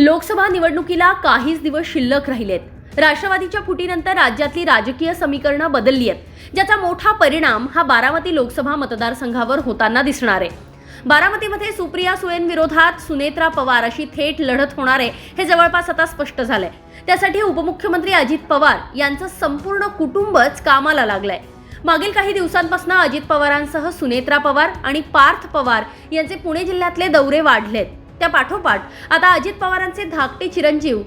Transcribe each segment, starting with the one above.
लोकसभा निवडणुकीला काहीच दिवस शिल्लक राहिलेत. राष्ट्रवादीच्या फुटीनंतर राज्यातली राजकीय समीकरणं बदलली आहेत. ज्याचा मोठा परिणाम हा बारामती लोकसभा मतदारसंघावर होताना दिसणार आहे. बारामतीमध्ये सुप्रिया सुळेंविरोधात सुनेत्रा पवार अशी थेट लढत होणार आहे हे जवळपास आता स्पष्ट झालंय. त्यासाठी उपमुख्यमंत्री अजित पवार यांचं संपूर्ण कुटुंबच कामाला लागलंय. मागील काही दिवसांपासून अजित पवारांसह सुनेत्रा पवार आणि पार्थ पवार यांचे पुणे जिल्ह्यातले दौरे वाढलेत. त्या पाठोपाठ आता अजित पवारांचे धाकटे चिरंजीव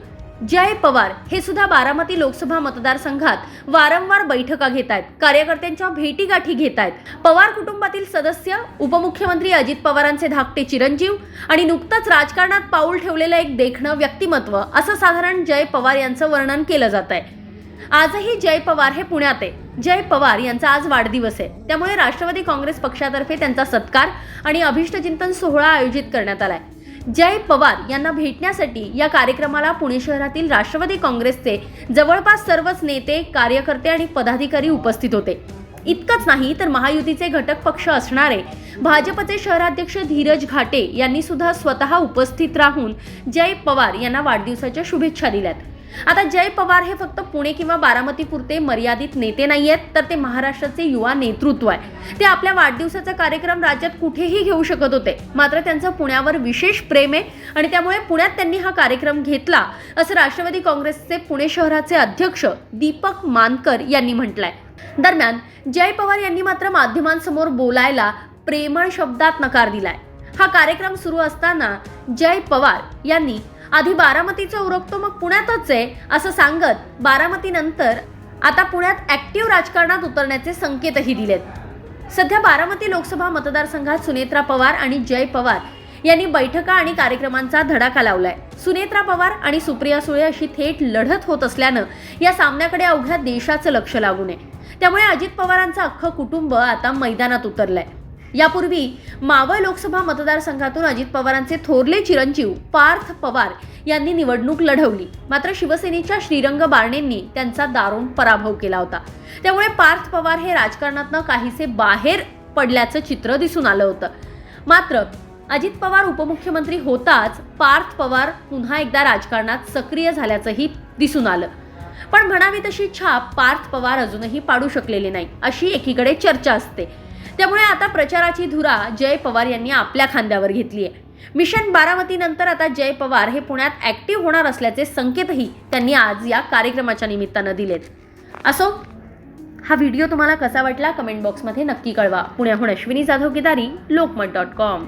जय पवार हे सुद्धा बारामती लोकसभा मतदारसंघात वारंवार बैठका घेत आहेत कार्यकर्त्यांच्या भेटीगाठी घेत आहेत पवार कुटुंबातील सदस्य उपमुख्यमंत्री अजित पवारांचे धाकटे चिरंजीव आणि नुकतंच राजकारणात पाऊल ठेवलेलं एक देखणं व्यक्तिमत्व असं साधारण जय पवार यांचं वर्णन केलं जात आहे आजही जय पवार हे पुण्यात आहे. जय पवार यांचा आज वाढदिवस आहे. त्यामुळे राष्ट्रवादी काँग्रेस पक्षातर्फे त्यांचा सत्कार आणि अभिष्टचिंतन सोहळा आयोजित करण्यात आलाय. जय पवार यांना भेटण्यासाठी या कार्यक्रमाला पुणे शहरातील राष्ट्रवादी काँग्रेसचे जवळपास सर्वच नेते कार्यकर्ते आणि पदाधिकारी उपस्थित होते. इतकंच नाही तर महायुतीचे घटक पक्ष असणारे भाजपचे शहराध्यक्ष धीरज घाटे यांनी सुद्धा स्वतः उपस्थित राहून जय पवार यांना वाढदिवसाच्या शुभेच्छा दिल्यात. आता जय पवार हे फक्त पुणे किंवा बारामतीपुरते मर्यादित नेते नाही आहेत तर ते महाराष्ट्राचे युवा नेतृत्व आहे. ते आपल्या वाढदिवसाचा कार्यक्रम राज्यात कुठेही घेऊ शकत होते. मात्र त्यांचं पुण्यावर विशेष प्रेम आहे आणि त्यामुळे पुण्यात त्यांनी हा कार्यक्रम घेतला असं राष्ट्रवादी काँग्रेसचे पुणे शहराचे अध्यक्ष दीपक मानकर यांनी म्हटलंय. दरम्यान जय पवार यांनी मात्र माध्यमांसमोर बोलायला प्रेमळ शब्दात नकार दिलाय. हा कार्यक्रम सुरू असताना जय पवार यांनी आधी बारामतीचं उरकतो मग पुण्यातच आहे असं सांगत बारामतीनंतर आता पुण्यात ऍक्टिव्ह राजकारणात उतरण्याचे संकेतही दिलेत. सध्या बारामती लोकसभा मतदारसंघात सुनेत्रा पवार आणि जय पवार यांनी बैठका आणि कार्यक्रमांचा धडाका लावलाय. सुनेत्रा पवार आणि सुप्रिया सुळे अशी थेट लढत होत असल्यानं या सामन्याकडे अवघ्या देशाचं लक्ष लागू नये. त्यामुळे अजित पवारांचं अख्खं कुटुंब आता मैदानात उतरलंय. यापूर्वी मावळ लोकसभा मतदारसंघातून अजित पवारांचे थोरले चिरंजीव पार्थ पवार यांनी निवडणूक लढवली. मात्र शिवसेनेच्या श्रीरंग बारणेंनी त्यांचा दारुण पराभव केला होता. त्यामुळे पार्थ पवार हे राजकारणातनं काहीसे बाहेर पडल्याचं चित्र दिसून आलं होतं. मात्र अजित पवार उपमुख्यमंत्री होताच पार्थ पवार पुन्हा एकदा राजकारणात सक्रिय झाल्याचंही दिसून आलं. पण म्हणावी तशी छाप पार्थ पवार अजूनही पाडू शकलेली नाही अशी एकीकडे चर्चा असते. त्यामुळे आता प्रचाराची धुरा जय पवार यांनी आपल्या खांद्यावर घेतली आहे मिशन बारामतीनंतर आता जय पवार हे पुण्यात ऍक्टिव्ह होणार असल्याचे संकेतही त्यांनी आज या कार्यक्रमाच्या निमित्तानं दिलेत. असो हा व्हिडिओ तुम्हाला कसा वाटला कमेंट बॉक्समध्ये नक्की कळवा. पुण्याहून अश्विनी जाधव केदारी लोकमत डॉट कॉम.